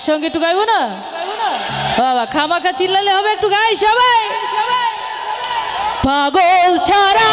একসঙ্গে একটু গাইবো না? বাবা খামাখা চিল্লালে হবে একটু গাই সবাই। পাগল ছাড়া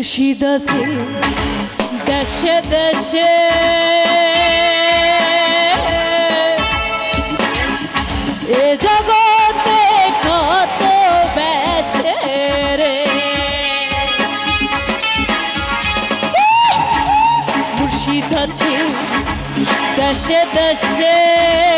মুর্শিদ আছে। দেশে দেশে। এ জগতে কত বেশে রে। মুর্শিদ আছে। দেশে দেশে।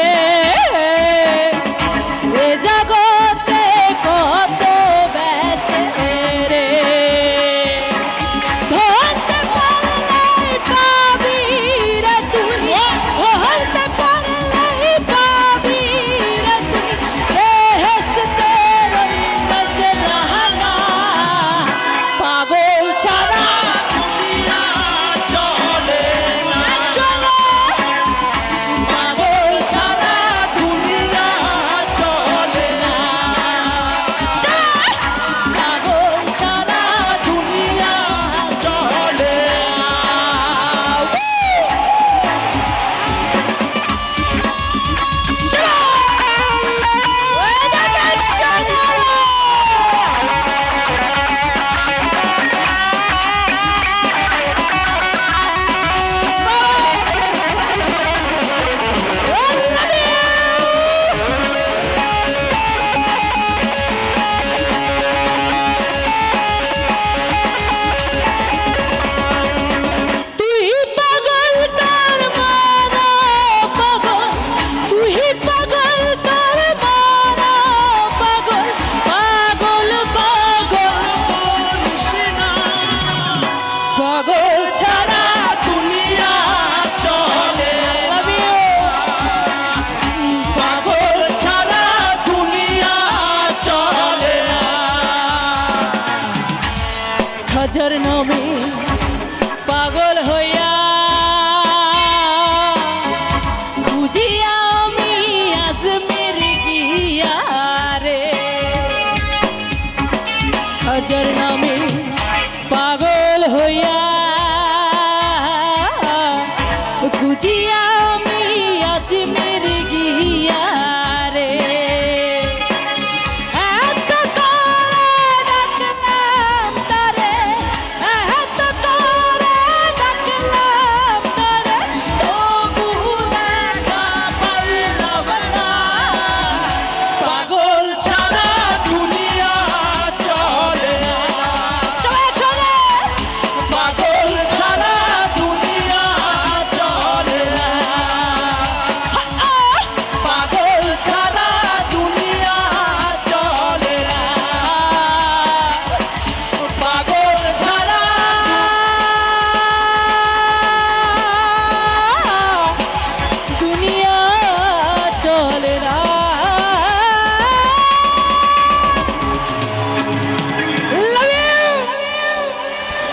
আশার নামে পাগল হইয়া। খুঁজিয়া আমি আজ মেরে গিয়া রে। হাজার পাগল হইয়া